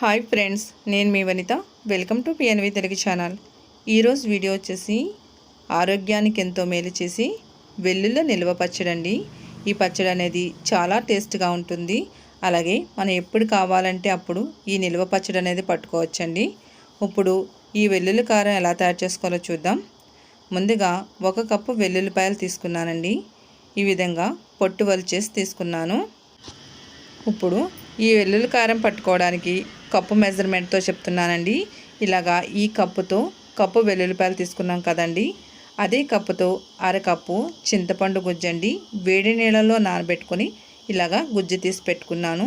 Hi friends నేను మీ Vanitha. Welcome to PNV Telugu channel. ఈరోజు video వచ్చేసి ఆరోగ్యానికి ఎంతో మేలు చేసి వెల్లుల్లో నిల్వ పచ్చడండి ఈ పచ్చడి అనేది చాలా టేస్ట్గా ఉంటుంది. అలాగే మనం ఎప్పుడు కావాలంటే అప్పుడు ఈ నిల్వ పచ్చడి అనేది పట్టుకోవచ్చండి. ఇప్పుడు ఈ వెల్లుల్లి కారం ఎలా తయారు చేసుకోవాలో చూద్దాం. ముందుగా ఒక కప్పు వెల్లుల్లిపాయలు తీసుకున్నానండి. ఈ విధంగా పొట్టు వలిచేసి తీసుకున్నాను. ఇప్పుడు ఈ వెల్లుల్లి కారం పట్టుకోవడానికి కప్పు మెజర్మెంట్తో చెప్తున్నానండి. ఇలాగా ఈ కప్పుతో కప్పు వెల్లుల్లిపాయలు తీసుకున్నాం కదండి. అదే కప్పుతో అరకప్పు చింతపండు గుజ్జండి వేడి నీళ్ళలో నానబెట్టుకొని ఇలాగా గుజ్జు తీసి పెట్టుకున్నాను.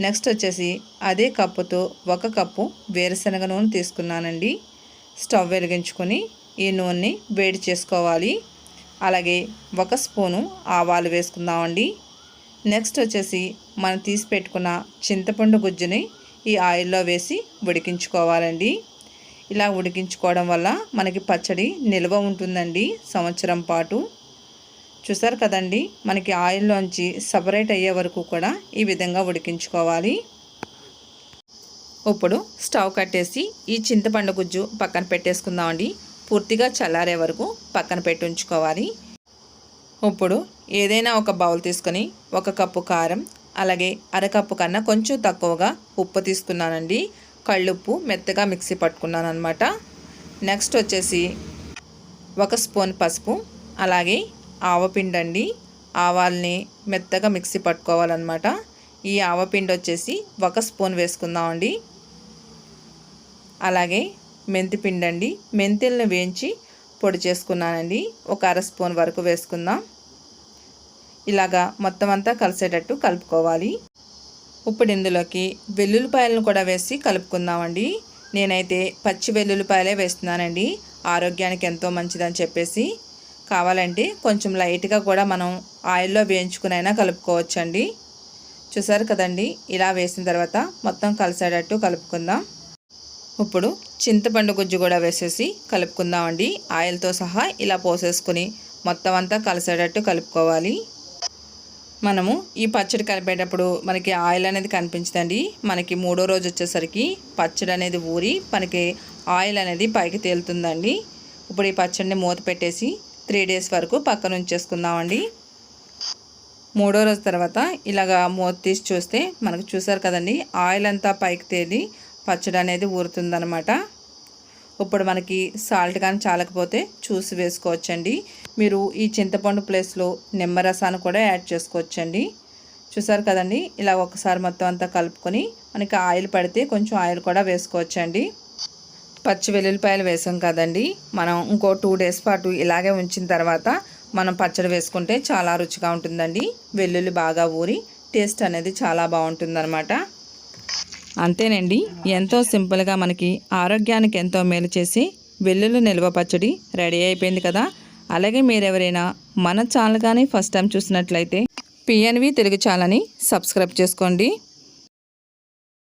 నెక్స్ట్ వచ్చేసి అదే కప్పుతో ఒక కప్పు వేరుశనగ నూనె తీసుకున్నానండి. స్టవ్ వెలిగించుకొని ఈ నూనెని వేడి చేసుకోవాలి. అలాగే ఒక స్పూను ఆవాలు వేసుకుందామండి. నెక్స్ట్ వచ్చేసి మనం తీసి పెట్టుకున్న చింతపండు గుజ్జుని ఈ ఆయిల్లో వేసి ఉడికించుకోవాలండి. ఇలా ఉడికించుకోవడం వల్ల మనకి పచ్చడి నిల్వ ఉంటుందండి సంవత్సరం పాటు. చూసారు కదండి మనకి ఆయిల్లోంచి సపరేట్ అయ్యే వరకు కూడా ఈ విధంగా ఉడికించుకోవాలి. ఇప్పుడు స్టవ్ కట్టేసి ఈ చింతపండు గుజ్జు పక్కన పెట్టేసుకుందామండి. పూర్తిగా చల్లారే వరకు పక్కన పెట్టి ఉంచుకోవాలి. ఇప్పుడు ఏదైనా ఒక బౌల్ తీసుకొని ఒక కప్పు కారం అలాగే అరకప్పు కన్నా కొంచెం తక్కువగా ఉప్పు తీసుకున్నానండి కళ్ళుప్పు మెత్తగా మిక్సీ పట్టుకున్నాను అనమాట నెక్స్ట్ వచ్చేసి ఒక స్పూన్ పసుపు అలాగే ఆవపిండి అండి ఆవాల్ని మెత్తగా మిక్సీ పట్టుకోవాలన్నమాట. ఈ ఆవపిండి వచ్చేసి ఒక స్పూన్ వేసుకుందామండి. అలాగే మెంతిపిండి అండి మెంతుల్ని వేయించి పొడి చేసుకున్నానండి. ఒక అర స్పూన్ వరకు వేసుకుందాం. ఇలాగా మొత్తం అంతా కలిసేటట్టు కలుపుకోవాలి. ఇప్పుడు ఇందులోకి వెల్లుల్లిపాయలను కూడా వేసి కలుపుకుందామండి. నేనైతే పచ్చి వెల్లుల్లిపాయలే వేస్తున్నానండి. ఆరోగ్యానికి ఎంతో మంచిదని చెప్పేసి. కావాలంటే కొంచెం లైట్గా కూడా మనం ఆయిల్లో వేయించుకునైనా కలుపుకోవచ్చండి. చూసారు కదండి? ఇలా వేసిన తర్వాత మొత్తం కలిసేటట్టు కలుపుకుందాం. ఇప్పుడు చింతపండు గుజ్జు కూడా వేసేసి కలుపుకుందామండి. ఆయిల్తో సహా ఇలా పోసేసుకుని మొత్తం అంతా కలిసేటట్టు కలుపుకోవాలి. మనము ఈ పచ్చడి కలిపేటప్పుడు మనకి ఆయిల్ అనేది కనిపించదండి. మనకి మూడో రోజు వచ్చేసరికి పచ్చడి అనేది ఊరి మనకి ఆయిల్ అనేది పైకి తేలుతుందండి. ఇప్పుడు ఈ పచ్చడిని మూత పెట్టేసి త్రీ డేస్ వరకు పక్కన ఉంచేసుకుందామండి. మూడో రోజు తర్వాత ఇలాగా మూత తీసి చూస్తే మనకు చూసారు కదండి ఆయిల్ అంతా పైకి తేలి పచ్చడి అనేది ఊరుతుందనమాట ఇప్పుడు మనకి సాల్ట్ కానీ చాలకపోతే చూసి వేసుకోవచ్చండి. మీరు ఈ చింతపండు ప్లేస్లో నిమ్మరసాన్ని కూడా యాడ్ చేసుకోవచ్చండి. చూసారు కదండి? ఇలా ఒకసారి మొత్తం అంతా కలుపుకొని మనకి ఆయిల్ పడితే కొంచెం ఆయిల్ కూడా వేసుకోవచ్చండి. పచ్చి వెల్లుల్లిపాయలు వేసాం కదండి. మనం ఇంకో టూ డేస్ పాటు ఇలాగే ఉంచిన తర్వాత మనం పచ్చడి వేసుకుంటే చాలా రుచిగా ఉంటుందండి. వెల్లుల్లి బాగా ఊరి టేస్ట్ అనేది చాలా బాగుంటుందన్నమాట. అంతేనండి. ఎంతో సింపుల్గా మనకి ఆరోగ్యానికి ఎంతో మేలు చేసి వెల్లుల్లి నిల్వ పచ్చడి రెడీ అయిపోయింది కదా. అలాగే మీరెవరైనా మన ఛానల్ కానీ ఫస్ట్ టైం చూసినట్లయితే పిఎన్వి తెలుగు ఛానల్ని సబ్స్క్రైబ్ చేసుకోండి.